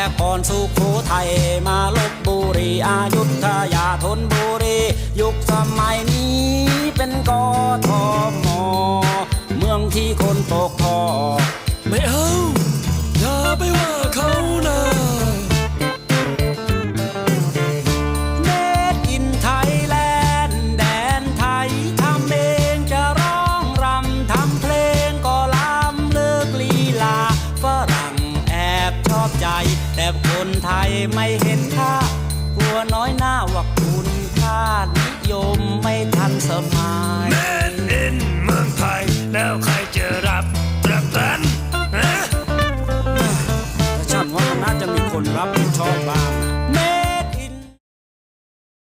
แต่ก่อนสุโขทัยมาลบบุรีอายุทยาธนบุรี ยุคสมัย แต่คนไทยไม่เห็นค่า กลัวน้อยหน้าว่าคุณค่านิยมไม่ทันสมัยแม่อินเมืองไทย แล้วใครจะรับรับกันนะฉันว่าน่าจะมีคนรับผิดชอบบ้าง